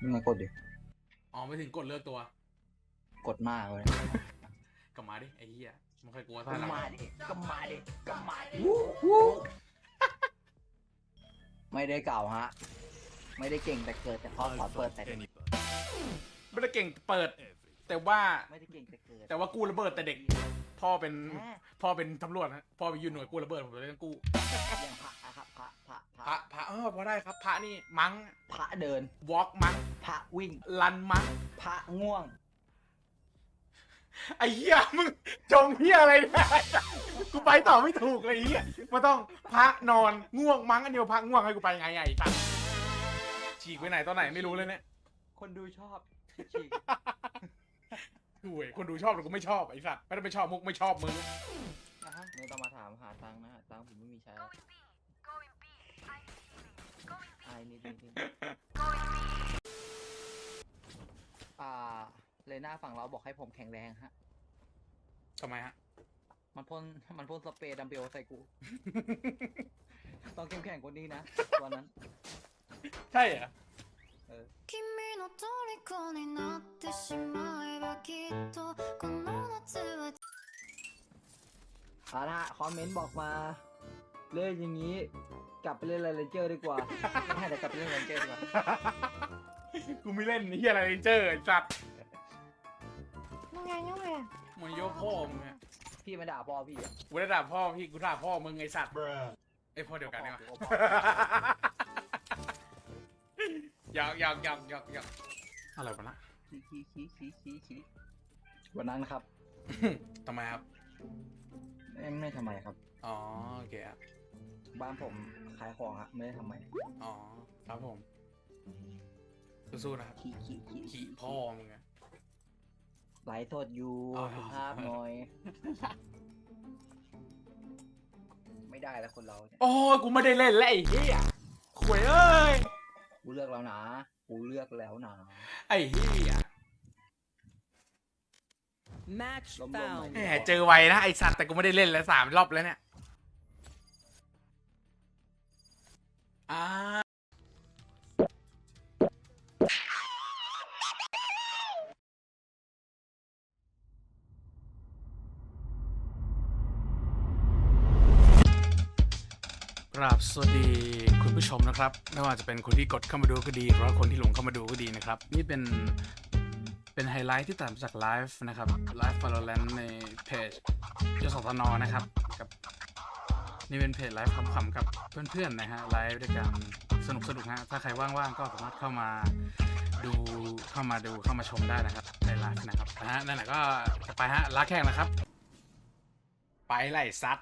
มึงไงกดดิ อ๋อไม่ถึงกดเลือกตัว กดมากเลยกลับมาดิไอ้เหี้ยมันเคยกลัวก็ท่าหลังมาดิก็มาดิก็มาดิไม่ได้เก่าฮะ ไม่ได้เก่งแต่เกิดแต่พ่อขอเปิดแต่เด็กไม่ได้เก่งเปิด แต่ว่าไม่ได้เก่งแต่เกิดแต่ว่ากู้ระเบิดแต่เด็ก พ่อเป็นแหมพ่อเป็นตำรวจฮะพ่อไปยืนหน่วยกู้ระเบิดผมเลยต้องกู้อย่างพระอะครับพระพระพพระระพระเออพอได้ครับ พระนี่มังพระเดินวอล์กมังพ ระวิ่ง ลันมังพระง่วง ไอ้เหี้ยมึงจงเหี้ยอะไรเนี่ยกูไปต่อไม่ถูกเลยไอ้เหี้ยมันต้องพระนอนง่วงมังอันเดียวพระง่วงให้กูไปไงไอ้ตันฉีกไปไหนตอนไหนไม่รู้เลยเนี่ยคนดูชอบฉีกดูเว้ยคนดูชอบแต่กูไม่ชอบไอ้สัตว์ไม่ต้องไปชอบมุกไม่ชอบมึงนะฮะไม่ต้องมาถามหาตังค์นะหาตังค์ผมไม่มีใช้ไอ้นี่นี่นี่อ่า เลน่าฝั่งเราบอกให้ผมแข็งแรงฮะ ทำไมฮะ มันพ่นมันพ่นสเปรย์ดัมเบลใส่กู ต้องเข้มแข็งกว่านี้นะวันนั้น ใช่เหรอ 君の虜になってしまえばきっとこの夏は เอาละฮะคอมเมนต์บอกมา เล่นอย่างนี้ กลับไปเล่นอะไรเจอร์ดีกว่า ไม่ให้แต่กลับไปเล่นอะไรเจอร์ดีกว่า กูไม่เล่นนี่เฮียอะไรเจอไอ้สัตว์ ยัง ไงยังไงมึงโยกพ่อมึงอะพี่มาด่าพ่อพี่อะกูได้ด่าพ่อพี่กูด่าพ่อมึงไอ้สัตว์ไอ้ยพ่อเดียวกันนี่วะอยากอยากอยากอยากอยากอะไรวะนะ ขี้ขี้ขี้ขี้ขี้ขี้วันนั้นครับทำไมครับ ไม่ไม่ทำไมครับ อ๋อโอเคครับบ้านผมขายของฮะไม่ได้ทำไมอ๋อครับผมสู้ๆนะครับขี้ขี้ขี้ขี่พ่อมึงอะ ไลฟ์สดอยู่อ๋อ สุภาพหน่อย ไม่ได้แล้วคนเราเนี่ย โอ้ยกูไม่ได้เล่นแล้วไอ้เหี้ยขวยเอ้ย กูเลือกแล้วนะ กูเลือกแล้วนะ ไอ้เหี้ย Match Lom lom found. mày. แหมเจอไวนะไอสัตว์แต่กูไม่ได้เล่นแล้วสามรอบแล้วเนี่ย ราบสวัสดีคุณผู้ชมนะครับ ไม่ว่าจะเป็นคนที่กดเข้ามาดูก็ดี หรือว่าคนที่หลงเข้ามาดูก็ดีนะครับ นี่เป็นเป็นไฮไลท์ที่ตัดมาจากไลฟ์นะครับไลฟ์ Valorant ในเพจยศทนนะครับกับนี่เป็นเพจไลฟ์ขำๆกับเพื่อนๆนะฮะไลฟ์ด้วยกันสนุกสนุกฮะถ้าใครว่างๆก็สามารถเข้ามาดูเข้ามาดูเข้ามาชมได้นะครับในไลฟ์นะครับนะฮะนั่นแหละก็จะไปฮะลาแข่งนะครับ ไปไล่ซัด